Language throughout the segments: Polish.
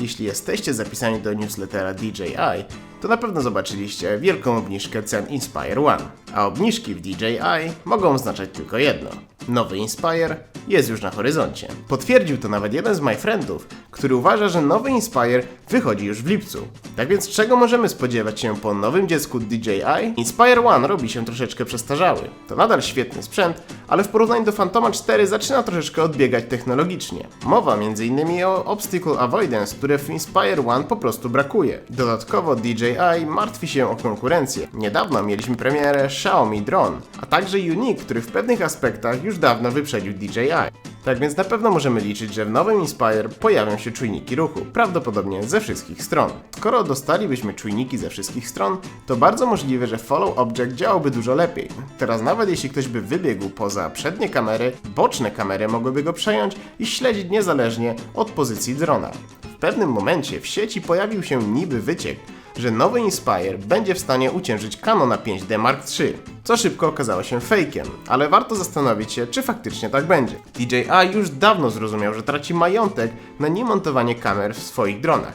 Jeśli jesteście zapisani do newslettera DJI, to na pewno zobaczyliście wielką obniżkę cen Inspire One. A obniżki w DJI mogą oznaczać tylko jedno. Nowy Inspire jest już na horyzoncie. Potwierdził to nawet jeden z my friendów, który uważa, że nowy Inspire wychodzi już w lipcu. Tak więc czego możemy spodziewać się po nowym dziecku DJI? Inspire One robi się troszeczkę przestarzały. To nadal świetny sprzęt, ale w porównaniu do Phantoma 4 zaczyna troszeczkę odbiegać technologicznie. Mowa m.in. o Obstacle Avoidance, które w Inspire One po prostu brakuje. Dodatkowo DJI martwi się o konkurencję. Niedawno mieliśmy premierę Xiaomi Drone, a także Unique, który w pewnych aspektach już dawno wyprzedził DJI. Tak więc na pewno możemy liczyć, że w nowym Inspire pojawią się czujniki ruchu, prawdopodobnie ze wszystkich stron. Skoro dostalibyśmy czujniki ze wszystkich stron, to bardzo możliwe, że Follow Object działałby dużo lepiej. Teraz nawet jeśli ktoś by wybiegł poza przednie kamery, boczne kamery mogłyby go przejąć i śledzić niezależnie od pozycji drona. W pewnym momencie w sieci pojawił się niby wyciek, że nowy Inspire będzie w stanie uciężyć Canona 5D Mark III, co szybko okazało się fejkiem, ale warto zastanowić się, czy faktycznie tak będzie. DJI już dawno zrozumiał, że traci majątek na niemontowanie kamer w swoich dronach.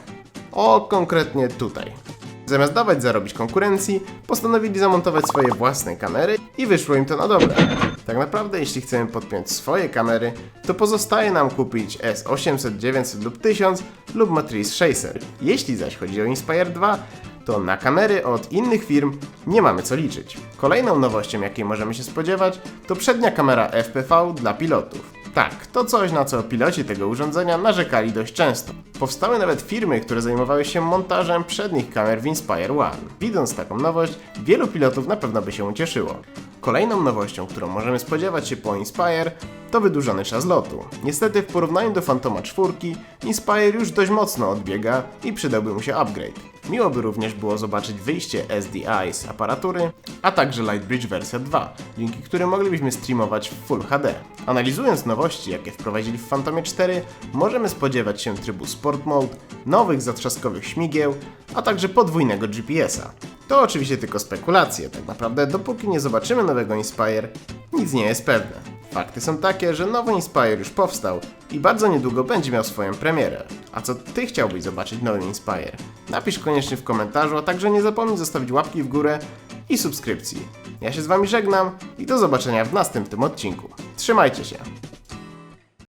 O, konkretnie tutaj. Zamiast dawać zarobić konkurencji, postanowili zamontować swoje własne kamery i wyszło im to na dobre. Tak naprawdę, jeśli chcemy podpiąć swoje kamery, to pozostaje nam kupić S800, 900 lub 1000 lub Matrice 600. Jeśli zaś chodzi o Inspire 2, to na kamery od innych firm nie mamy co liczyć. Kolejną nowością, jakiej możemy się spodziewać, to przednia kamera FPV dla pilotów. Tak, to coś, na co piloci tego urządzenia narzekali dość często. Powstały nawet firmy, które zajmowały się montażem przednich kamer w Inspire One. Widząc taką nowość, wielu pilotów na pewno by się ucieszyło. Kolejną nowością, którą możemy spodziewać się po Inspire, to wydłużony czas lotu. Niestety w porównaniu do Phantoma 4, Inspire już dość mocno odbiega i przydałby mu się upgrade. Miło by również było zobaczyć wyjście SDI z aparatury, a także Lightbridge wersja 2, dzięki którym moglibyśmy streamować w Full HD. Analizując nowości, jakie wprowadzili w Phantomie 4, możemy spodziewać się trybu Sport Mode, nowych zatrzaskowych śmigieł, a także podwójnego GPS-a. To oczywiście tylko spekulacje, tak naprawdę dopóki nie zobaczymy nowego Inspire, nic nie jest pewne. Fakty są takie, że nowy Inspire już powstał i bardzo niedługo będzie miał swoją premierę. A co ty chciałbyś zobaczyć w nowym Inspire? Napisz koniecznie w komentarzu, a także nie zapomnij zostawić łapki w górę i subskrypcji. Ja się z wami żegnam i do zobaczenia w następnym odcinku. Trzymajcie się!